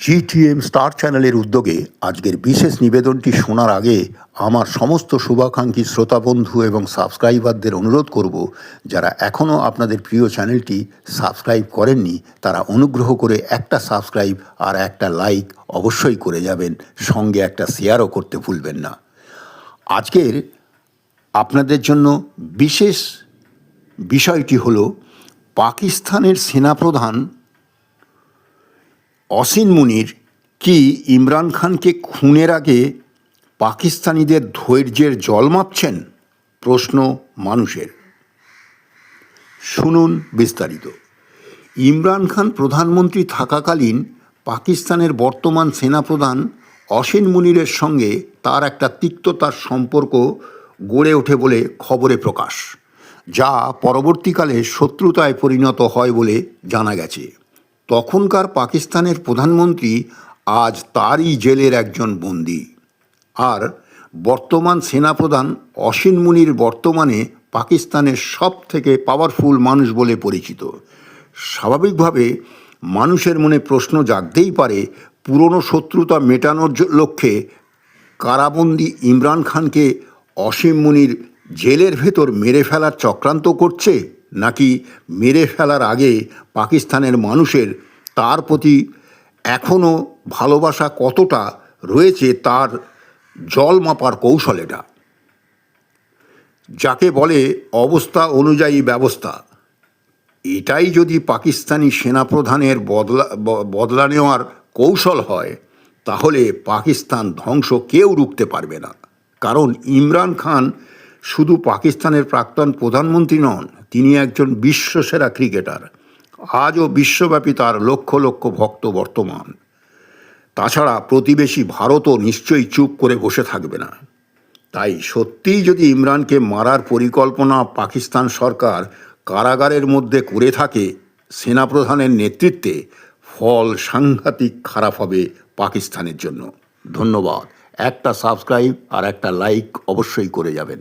GTM star চ্যানেলের উদ্যোগে আজকের বিশেষ নিবেদনটি শোনার আগে আমার সমস্ত শুভাকাঙ্ক্ষী শ্রোতা বন্ধু এবং সাবস্ক্রাইবারদের অনুরোধ করব, যারা এখনও আপনাদের প্রিয় চ্যানেলটি সাবস্ক্রাইব করেননি, তারা অনুগ্রহ করে একটা সাবস্ক্রাইব আর একটা লাইক অবশ্যই করে যাবেন, সঙ্গে একটা শেয়ারও করতে ভুলবেন না। আজকের আপনাদের জন্য বিশেষ বিষয়টি হলো পাকিস্তানের সেনাপ্রধান অসিন মুনির কি ইমরান খানকে খুনের আগে পাকিস্তানিদের ধৈর্যের জল মাপছেন? প্রশ্ন মানুষের। শুনুন বিস্তারিত। ইমরান খান প্রধানমন্ত্রী থাকাকালীন পাকিস্তানের বর্তমান সেনাপ্রধান অসিন মুনিরের সঙ্গে তার একটা তিক্ততার সম্পর্ক গড়ে ওঠে বলে খবরে প্রকাশ, যা পরবর্তীকালে শত্রুতায় পরিণত হয় বলে জানা গেছে। তখনকার পাকিস্তানের প্রধানমন্ত্রী আজ তারই জেলের একজন বন্দী। আর বর্তমান সেনাপ্রধান অসিন মুনির বর্তমানে পাকিস্তানের সব থেকে পাওয়ারফুল মানুষ বলে পরিচিত। স্বাভাবিকভাবে মানুষের মনে প্রশ্ন জাগতেই পারে, পুরনো শত্রুতা মেটানোর লক্ষ্যে কারাবন্দি ইমরান খানকে অসীম মুনির জেলের ভেতর মেরে ফেলার চক্রান্ত করছে? নাকি মেরে ফেলার আগে পাকিস্তানের মানুষের তার প্রতি এখনও ভালোবাসা কতটা রয়েছে তার জল মাপার কৌশল এটা। যাকে বলে অবস্থা অনুযায়ী ব্যবস্থা। এটাই যদি পাকিস্তানি সেনাপ্রধানের বদলা বদলা নেওয়ার কৌশল হয়, তাহলে পাকিস্তান ধ্বংস কেউ রুখতে পারবে না। কারণ ইমরান খান শুধু পাকিস্তানের প্রাক্তন প্রধানমন্ত্রী নন, তিনি একজন বিশ্বসেরা ক্রিকেটার। আজও বিশ্বব্যাপী তার লক্ষ লক্ষ ভক্ত বর্তমান। তাছাড়া প্রতিবেশী ভারতও নিশ্চয়ই চুপ করে বসে থাকবে না। তাই সত্যিই যদি ইমরানকে মারার পরিকল্পনা পাকিস্তান সরকার কারাগারের মধ্যে করে থাকে, সেনাপ্রধানের নেতৃত্বে ফল সাংঘাতিক খারাপ হবে পাকিস্তানের জন্য। ধন্যবাদ। একটা সাবস্ক্রাইব আর একটা লাইক অবশ্যই করে যাবেন।